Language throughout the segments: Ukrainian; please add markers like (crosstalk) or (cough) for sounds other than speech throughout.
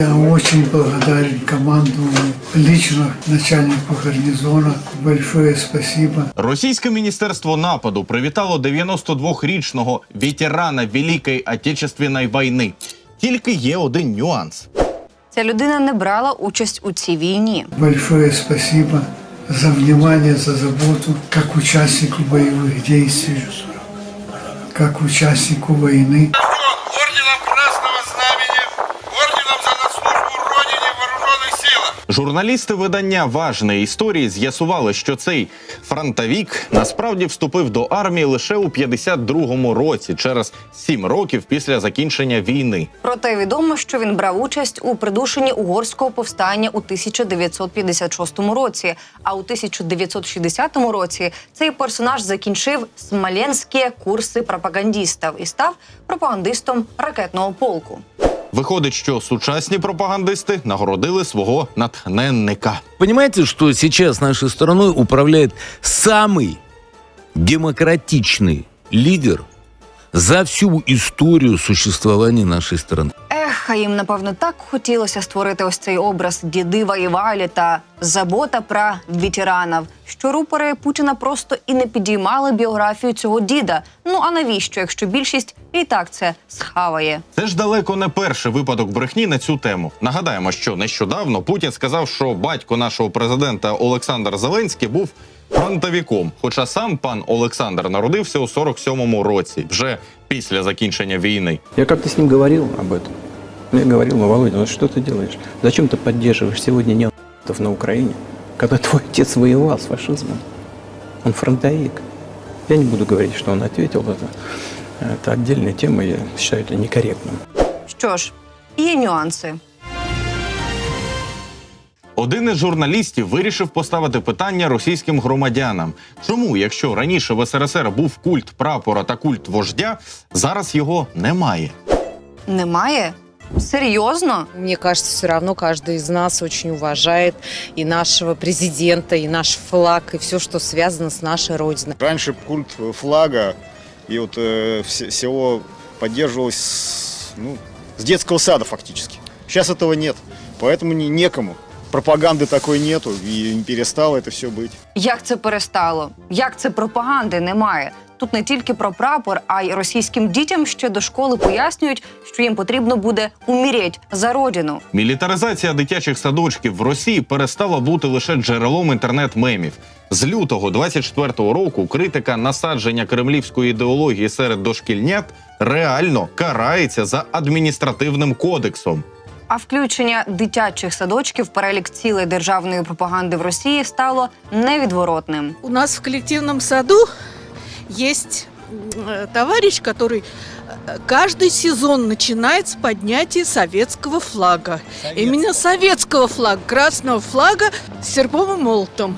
Я очень благодарен команду, лично начальнику гарнизона. Большое спасибо. Російське міністерство нападу привітало 92-річного ветерана Великої Отечественної війни. Тільки є один нюанс. Ця людина не брала участь у цій війні. Большое спасибо за внимание, за заботу, как участнику боевых действий, как участнику войны. орденом Красного Журналісти видання важної історії з'ясували, що цей фронтовік насправді вступив до армії лише у 52-му році, через 7 років після закінчення війни. Проте відомо, що він брав участь у придушенні угорського повстання у 1956 році. А у 1960 році цей персонаж закінчив смоленські курси пропагандістів і став пропагандистом ракетного полку. Виходить, що сучасні пропагандисти нагородили свого натхненника. Понимаете, что сейчас нашей страной управляет самый демократичный лидер за всю историю существования нашей страны. А їм напевно так хотілося створити ось цей образ діди воювали та забота про ветеранів, що рупори Путіна просто і не підіймали біографію цього діда. Ну а навіщо, якщо більшість і так це схаває? Це ж далеко не перший випадок брехні на цю тему. Нагадаємо, що нещодавно Путін сказав, що батько нашого президента Олександр Зеленський був фронтовиком. Хоча сам пан Олександр народився у 47-му році, вже після закінчення війни. Я как-то с ним говорил об этом. Я говорил, ну, Володя, ну что ты делаешь? Зачем ты поддерживаешь сегодня неонацистов на Украине, когда твой отец воевал с фашизмом? Он фронтовик. Я не буду говорить, что он ответил. Это, это отдельная тема, я считаю это некорректным. Що ж, є нюанси. Один із журналістів вирішив поставити питання російським громадянам. Чому, якщо раніше в СРСР був культ прапора та культ вождя, зараз його немає? Немає? Серйозно? Мне кажется, все равно каждый из нас очень уважает и нашего президента, и наш флаг, и все, что связано с нашей Родиной. Раньше культ флага и вот э, все- всего поддерживалось с, ну, с детского сада фактически. Сейчас этого нет, поэтому не, некому. Пропаганды такой нету и не перестало это все быть. Як це перестало? Як це пропаганди немає? Тут не тільки про прапор, а й російським дітям ще до школи пояснюють, що їм потрібно буде уміріть за родину. Мілітаризація дитячих садочків в Росії перестала бути лише джерелом інтернет-мемів. З лютого 24-го року критика насадження кремлівської ідеології серед дошкільнят реально карається за адміністративним кодексом. А включення дитячих садочків в перелік цілей державної пропаганди в Росії стало невідворотним. У нас в коллективном саду есть м, э, товарищ, который э, каждый сезон начинает с поднятия советского флага. Именно советского флага, красного флага с серпом и молотом.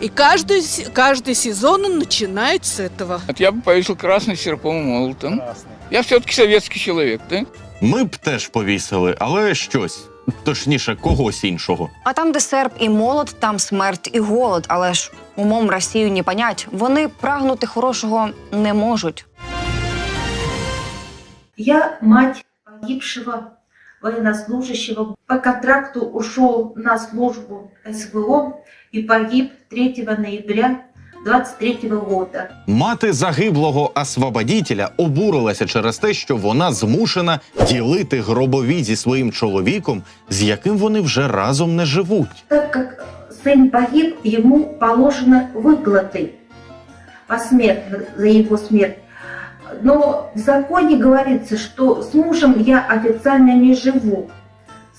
И каждый, с- каждый сезон он начинает с этого. Вот я бы повесил красный серпом и молотом. Я все-таки советский человек, да? Ми б теж повісили, але щось, точніше, когось іншого. А там, де серп і молот, там смерть і голод. Але ж умом Росію не понять. Вони прагнути хорошого не можуть. Я мать погибшего военнослужащего. По контракту ушел на службу СВО и погиб 3 ноября 23 года. Мати загиблого освободітеля обурилася через те, що вона змушена ділити гробові зі своїм чоловіком, з яким вони вже разом не живуть. Так как сын погиб, ему положены выплаты посмертно за его смерть. Но в законе говорится, что с мужем я официально не живу,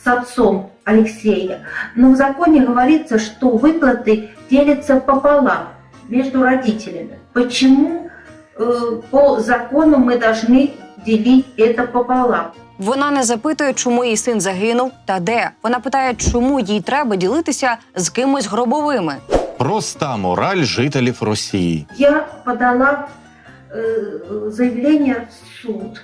с отцом Алексея. Но в законе говорится, что выплаты делятся пополам между родителями. Почему э, по закону мы должны делить это пополам? Вона не запитує, чому її син загинув та де. Вона питає, чому їй треба ділитися з кимось гробовими. Проста мораль жителів Росії. Я подала э, заявление в суд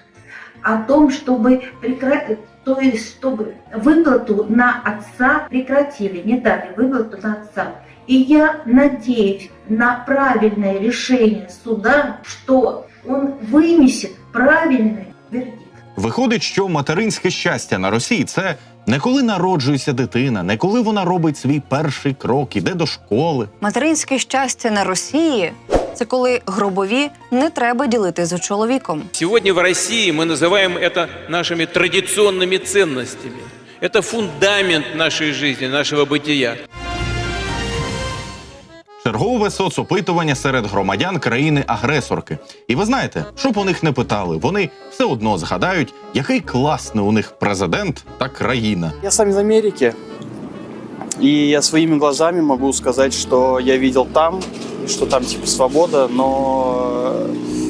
о том, чтобы прекратить, то есть чтобы выплату на отца прекратили, не дали выплату на отца. И я надеюсь на правильное решение суда, что он вынесет правильный вердикт. Виходить, що материнське щастя на Росії це не коли народжується дитина, не коли вона робить свій перший крок, іде до школи. Материнське щастя на Росії це коли гробові не треба ділити з чоловіком. Сегодня в России мы называем это нашими традиционными ценностями. Это фундамент нашей жизни, нашего бытия. Чергове соцопитування серед громадян країни-агресорки. І ви знаєте, щоб у них не питали, вони все одно згадають, який класний у них президент та країна. Я сам з Америки, і я своїми глазами можу сказати, що я бачив там, що там типу свобода, но э,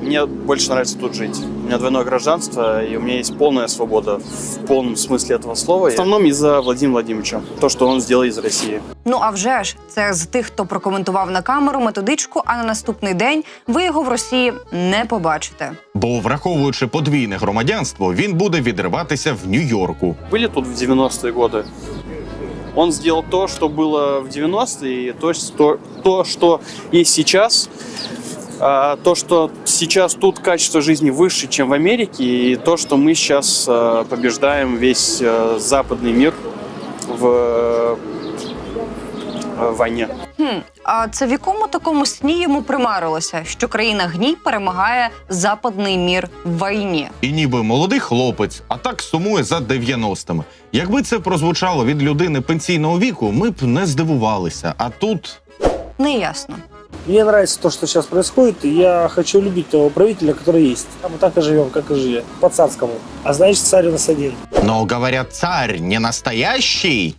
мне больше нравится тут жить. У меня двойное гражданство, и у меня есть полная свобода в полном смысле этого слова. В основном из-за Владимира Владимировича, то, что он сделал из России. Ну а вже ж, це з тих, хто прокоментував на камеру методичку, а на наступний день ви його в Росії не побачите. Бо, враховуючи подвійне громадянство, він буде відриватися в Нью-Йорку. Были тут в 90-е годы. Он сделал то, что было в 90-е, и то, что, то, что есть сейчас. А, То, что сейчас тут качество жизни выше, чем в Америке, и то, что мы сейчас а, побеждаем весь а, западный мир в а, войне. Хм, а це в якому такому сні йому примарилося, що країна гній перемагає западний мір в війні? І ніби молодий хлопець, а так сумує за 90-ми. Якби це прозвучало від людини пенсійного віку, ми б не здивувалися. А тут Неясно. Мне нравится то, что сейчас происходит, и я хочу любить того правителя, который есть. А мы так и живем, как и жили, по-царскому. А значит, царь у нас один. Но говорят, царь не настоящий.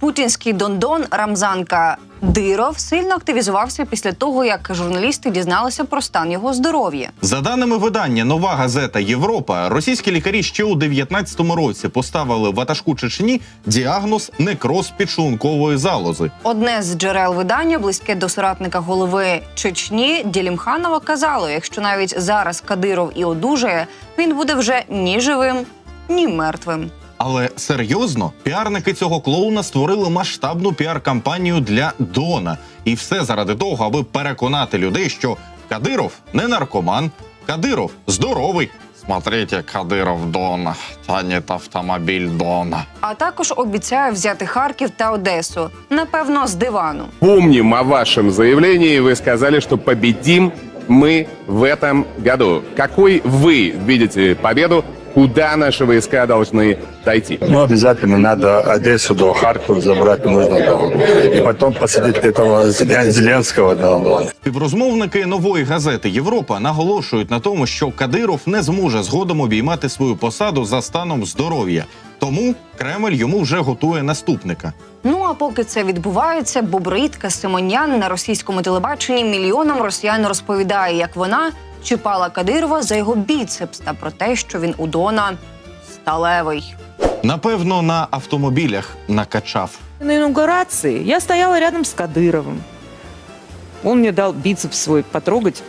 Путінський дондон Рамзан Кадиров сильно активізувався після того, як журналісти дізналися про стан його здоров'я. За даними видання Нова газета Європа, російські лікарі ще у 19-му році поставили ватажку Чечні діагноз некроз підшлункової залози. Одне з джерел видання, близьке до соратника голови Чечні Ділімханова, казало: якщо навіть зараз Кадиров і одужає, він буде вже ні живим, ні мертвим. Але серйозно, піарники цього клоуна створили масштабну піар-кампанію для Дона. І все заради того, аби переконати людей, що Кадиров не наркоман, Кадиров здоровий. Смотрите, Кадиров Дона, тянет автомобіль Дона. А також обіцяє взяти Харків та Одесу, напевно, з дивану. Помним о вашем заявлении. Вы сказали, что победим мы в этом году. Какой вы видите победу? Куда наши войска должны дойти? Ну, обязательно надо Одессу до Харькова забрать нужно. Да. И потом посадить этого Зеленского. Да, Співрозмовники нової газети Європа наголошують на тому, що Кадиров не зможе згодом обіймати свою посаду за станом здоров'я. Тому Кремль йому вже готує наступника. Ну а поки це відбувається, Бобритка Симонян на російському телебаченні мільйонам росіян розповідає, як вона чіпала Кадирова за його біцепс та про те, що він у Дона сталевий. Напевно, на автомобілях накачав. На инаугурации я стояла рядом с Кадыровым. Он мне дал бицепс свой потрогать.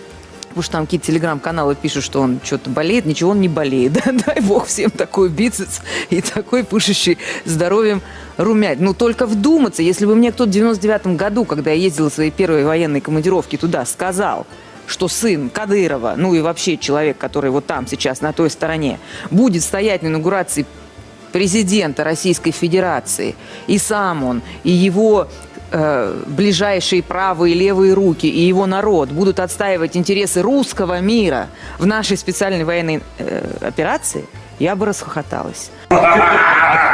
Потому что там какие-то телеграм-каналы пишут, что он что-то болеет. Ничего он не болеет. Да, (laughs) дай бог всем такой бицепс и такой пышущий здоровьем румять. Ну, только вдуматься, если бы мне кто-то в 99 году, когда я ездила в свои первые военные командировки туда, сказал, что сын Кадырова, ну и вообще человек, который вот там сейчас, на той стороне, будет стоять на инаугурации президента Российской Федерации, и сам он, и его э, ближайшие правые и левые руки, и его народ будут отстаивать интересы русского мира в нашей специальной военной э, операции, я бы расхохоталась. (laughs)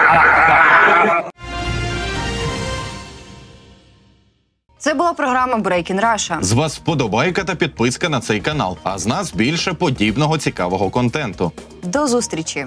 Це була програма Breaking Russia. З вас вподобайка та підписка на цей канал. А з нас більше подібного цікавого контенту. До зустрічі!